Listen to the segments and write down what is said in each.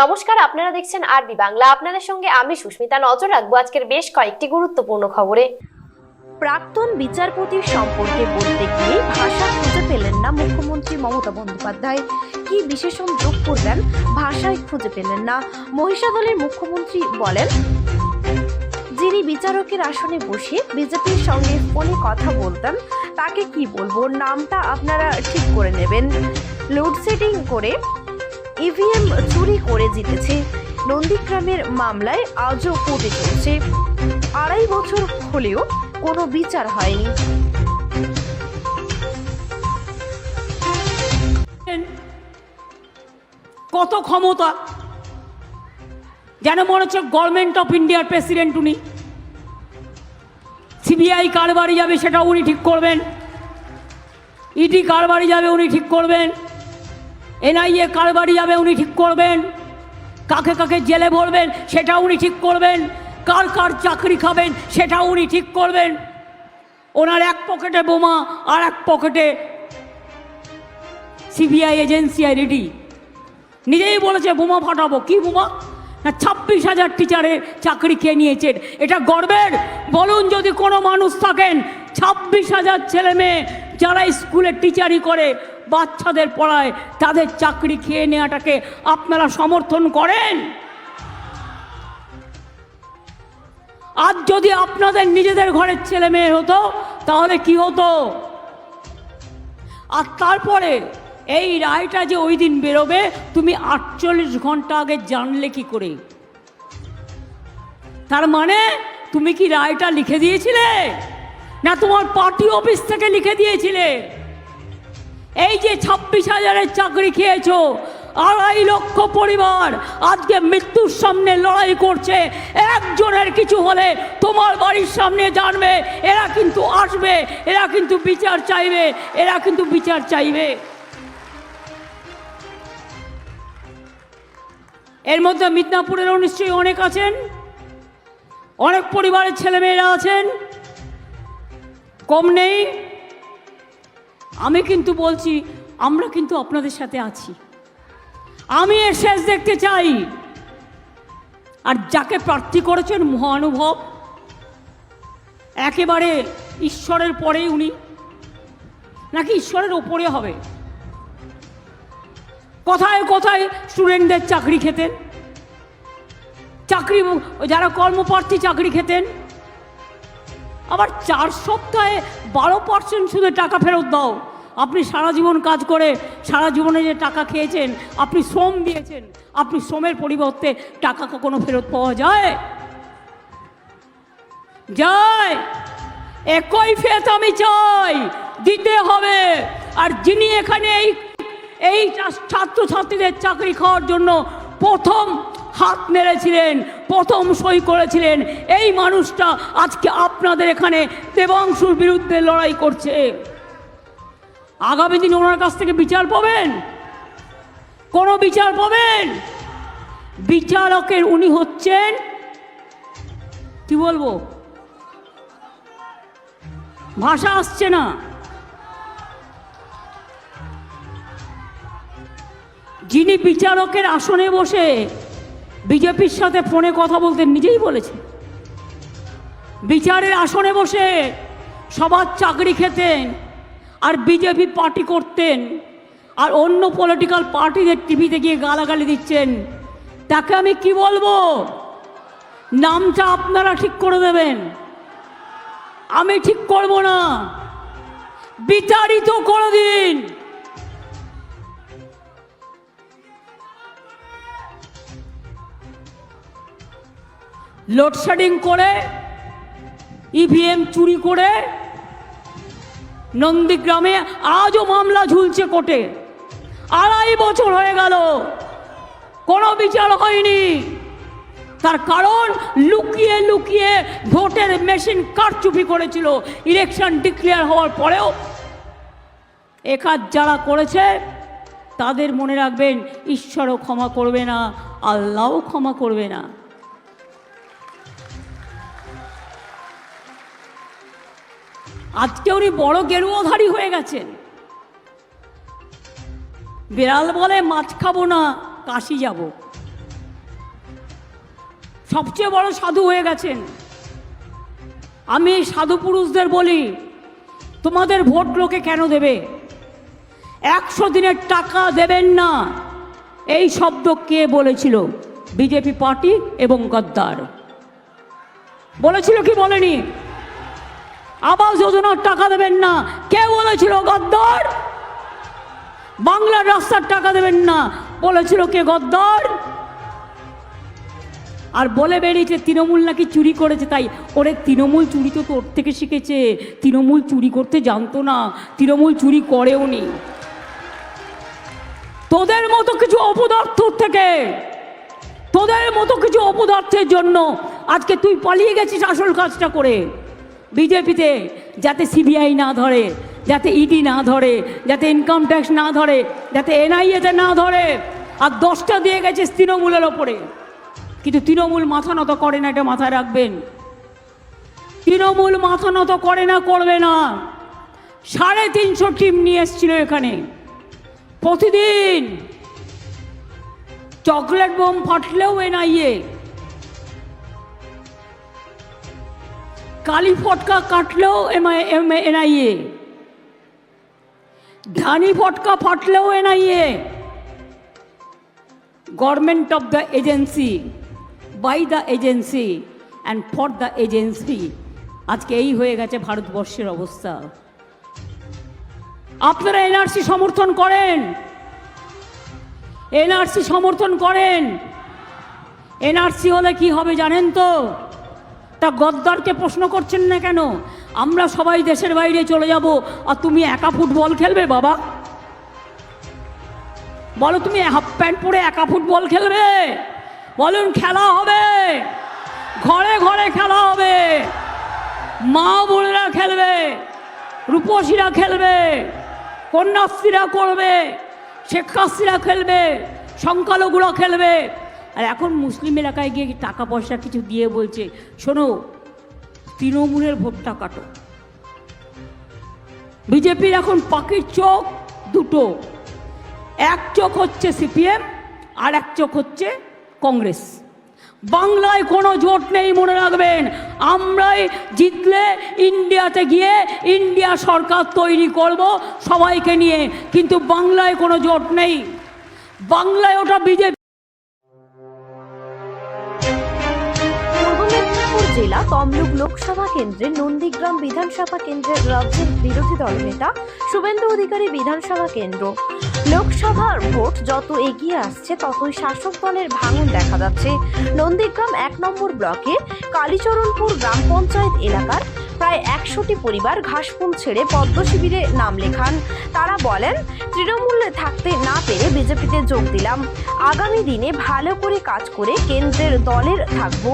নমস্কার, আপনারা দেখছেন আরবি বাংলা। আপনাদের সঙ্গে আমি সুস্মিতা নজর রাখব আজকের বেশ কয়েকটি গুরুত্বপূর্ণ খবরে। প্রাক্তন বিচারপতির সম্পর্কে বলতে গিয়ে ভাষা খুঁজে পেলেন না মুখ্যমন্ত্রী মমতা বন্দ্যোপাধ্যায়। কি বিশেষণ যোগ করলেন ভাষায় খুঁজে পেলেন না। মহিষাদলের মুখ্যমন্ত্রী বলেন, যিনি বিচারকের আসনে বসে বিজেপির সঙ্গে ফোনে কথা বলতেন, তাকে কি বলব? নামটা আপনারা ঠিক করে নেবেন। লোডশেডিং করে ইভিএম চুরি করে জিতেছে। নন্দীগ্রামের মামলায় আজও কোর্টে চলছে। আড়াই বছর হলেও কোনো বিচার হয়নি। কত ক্ষমতা? যেন মনে হচ্ছে গভর্নমেন্ট অফ ইন্ডিয়ার প্রেসিডেন্ট উনি। সিবিআই কার যাবে সেটা উনি ঠিক করবেন। ইডি কার বাড়ি যাবে উনি ঠিক করবেন। এনআইএ কার বাড়ি যাবে উনি ঠিক করবেন? কাকে কাকে জেলে ভরবেন সেটা উনি ঠিক করবেন। কার কার চাকরি খাবেন সেটা উনি ঠিক করবেন। ওনার এক পকেটে বোমা আর এক পকেটে সিবিআই এজেন্সি আর ইডি নিজেই বলেছে, বোমা ফাটাবো। কি বোমা? না, ছাব্বিশ হাজার টিচারের চাকরি খেয়ে নিয়েছেন? এটা গর্বের। বলুন যদি কোনো মানুষ থাকেন, ছাব্বিশ হাজার ছেলে মেয়ে যারা স্কুলে টিচারি করে বাচ্চাদের পড়ায় তাদের চাকরি খেয়ে নেওয়াটাকে আপনারা সমর্থন করেন? আজ যদি আপনাদের নিজেদের ঘরের ছেলে মেয়ে হতো, তাহলে কি হতো? আর তারপরে এই রায়টা যে ওই দিন বেরোবে, তুমি আটচল্লিশ ঘণ্টা আগে জানলে কি করে? তার মানে তুমি কি রায়টা লিখে দিয়েছিলে? না তোমার পার্টি অফিস থেকে লিখে দিয়েছিলে? এই যে ছাব্বিশ হাজারের চাকরি খেয়েছো, আড়াই লক্ষ পরিবার আজকে মৃত্যুর সামনে লড়াই করছে। একজনের কিছু হলে তোমার বাড়ির সামনে জানবে, এরা কিন্তু আসবে, এরা কিন্তু বিচার চাইবে, এরা কিন্তু বিচার চাইবে। এর মধ্যে মিদনাপুরেরও নিশ্চয়ই অনেক আছেন, অনেক পরিবারের ছেলেমেয়েরা আছেন, কম নেই। আমি কিন্তু বলছি, আমরা কিন্তু আপনাদের সাথে আছি। আমি এর শেষ দেখতে চাই। আর যাকে প্রার্থী করেছেন মহানুভব, একেবারে ঈশ্বরের পরেই উনি। নাকি ঈশ্বরের ওপরে হবে? কোথায় কোথায় স্টুডেন্টদের চাকরি খেতেন? চাকরি, যারা কর্মপ্রার্থী চাকরি খেতেন আবার চার সপ্তাহে বারো পার্সেন্ট শুধু টাকা ফেরত দাও। আপনি সারা জীবন কাজ করে, সারা জীবনে যে টাকা খেয়েছেন, আপনি শ্রম দিয়েছেন, আপনি শ্রমের পরিবর্তে টাকা কখনো ফেরত পাওয়া যায়? যায়। একই ফেত আমি চাই, দিতে হবে। আর যিনি এখানে এই এই ছাত্রছাত্রীদের চাকরি খাওয়ার জন্য প্রথম হাত মেরেছিলেন প্রথম সই করেছিলেন। এই মানুষটা আজকে আপনাদের এখানে দেবাংশুর বিরুদ্ধে লড়াই করছে। আগামী দিন ওনার কাছ থেকে বিচার পাবেন। কোনো বিচার পাবেন? বিচারকের উনি হচ্ছেন, কি বলব? ভাষা আসছে না। যিনি বিচারকের আসনে বসে বিজেপির সাথে ফোনে কথা বলতে নিজেই বলেছে। বিচারের আসনে বসে সবার চাকরি খেতেন আর বিজেপি পার্টি করতেন আর অন্য পলিটিক্যাল পার্টিদের টিভিতে গিয়ে গালাগালি দিচ্ছেন। তাকে আমি কি বলব? নামটা আপনারা ঠিক করে দেবেন। আমি ঠিক করব না। বিচারিত করে দিন। লোডশেডিং করে ইভিএম চুরি করে, নন্দীগ্রামে আজও মামলা ঝুলছে কোর্টে। আড়াই বছর হয়ে গেল, কোনো বিচার হয়নি। তার কারণ, লুকিয়ে লুকিয়ে ভোটের মেশিন কারচুপি করেছিল, ইলেকশন ডিক্লেয়ার হওয়ার পরেও। একাজ যারা করেছে, তাদের মনে রাখবেন, ঈশ্বরও ক্ষমা করবে না, আল্লাহও ক্ষমা করবে না। আজকে উনি বড় গেরুয়াধারী হয়ে গেছেন। বিড়াল বলে, মাছ খাব না, কাশি যাব। সবচেয়ে বড় সাধু হয়ে গেছেন। আমি সাধু পুরুষদের বলি, তোমাদের ভোট লোকে কেন দেবে? একশো দিনের টাকা দেবেন না। এই শব্দ কে বলেছিল? বিজেপি পার্টি এবং গদ্দার। বলেছিল কি বলেনি? আবাস যোজনার টাকা দেবেন না। কে বলেছিল গদ্দর? বাংলার রাস্তার টাকা দেবেন না। বলেছিল কে গদ্দর? আর বলে বেরিয়েছে, তৃণমূল নাকি চুরি করেছে? তাই, ওরে, তৃণমূল চুরি তো তোর থেকে শিখেছে। তৃণমূল চুরি করতে জানতো না। তৃণমূল চুরি করেও নি। তোদের মতো কিছু অপদার্থ থেকে। তোদের মতো কিছু অপদার্থের জন্য। আজকে তুই পালিয়ে গেছিস আসল কাজটা করে। বিজেপিতে যাতে সিবিআই না ধরে, যাতে ইডি না ধরে, যাতে ইনকাম ট্যাক্স না ধরে, যাতে এনআইএতে না ধরে, আর দশটা দিয়ে গেছে তৃণমূলের ওপরে। কিন্তু তৃণমূল মাথা নত করে না, এটা মাথায় রাখবেন। তৃণমূল মাথা নত করে না, করবে না। সাড়ে তিনশো টিম নিয়ে এসেছিল এখানে। প্রতিদিন চকলেট বোম ফাটলেও এনআইএ কালি ফটকা কাটলেও এনআইএ ধানি ফটকা ফাটলেও NIA government of the agency by the agency and for the agency আজকে এই হয়ে গেছে ভারতবর্ষের অবস্থা। আপনারা এনআরসি সমর্থন করেন। এনআরসি সমর্থন করেন। এনআরসি হলে কি হবে জানেন তো? তা গদ্দারকে প্রশ্ন করছেন না কেন? আমরা সবাই দেশের বাইরে চলে যাব, আর তুমি একা ফুটবল খেলবে বাবা? বলো তুমি হাফ প্যান্ট পরে একা ফুটবল খেলবে? বলুন খেলা হবে। ঘরে ঘরে খেলা হবে। মা বোনেরা খেলবে, রূপসীরা খেলবে, কন্যাশ্রীরা করবে, শেখাশ্রীরা খেলবে, সংখ্যালঘুরা খেলবে আর এখন মুসলিম এলাকায় গিয়ে টাকা পয়সা কিছু দিয়ে বলছে, শোনো, তৃণমূলের ভোটটা কাটো। বিজেপির এখন পাখির চোখ দুটো। এক চোখ হচ্ছে সিপিএম আর এক চোখ হচ্ছে কংগ্রেস। বাংলায় কোনো জোট নেই, মনে রাখবেন। আমরাই জিতলে ইন্ডিয়াতে গিয়ে ইন্ডিয়া সরকার তৈরি করব সবাইকে নিয়ে। কিন্তু বাংলায় কোনো জোট নেই। বাংলায় ওটা বিজেপি জেলা তমলুক লোকসভা কেন্দ্রের নন্দীগ্রাম বিধানসভা কেন্দ্রের রাজ্যের বিরোধী দলনেতা শুভেন্দু অধিকারী বিধানসভা কেন্দ্র। লোকসভার ভোট যত এগিয়ে আসছে, ততই শাসক দলের ভাঙন দেখা যাচ্ছে। নন্দীগ্রাম এক নম্বর ব্লকের কালীচরণপুর গ্রাম পঞ্চায়েত এলাকার প্রায় একশোটি পরিবার ঘাসফুল ছেড়ে পদ্ম শিবিরে নাম লেখান। তারা বলেন, তৃণমূলে থাকতে না পেরে বিজেপিতে যোগ দিলাম। আগামী দিনে ভালো করে কাজ করে কেন্দ্রের দলের থাকব।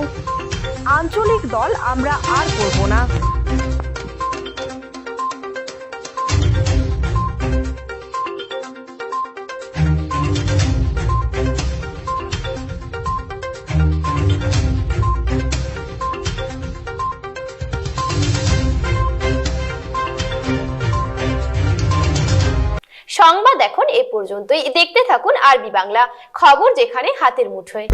আঞ্চলিক দল আমরা আর করব না। সংবাদ এখন এ পর্যন্তই। দেখতে থাকুন আরবি বাংলা। খবর যেখানে হাতের মুঠোয়।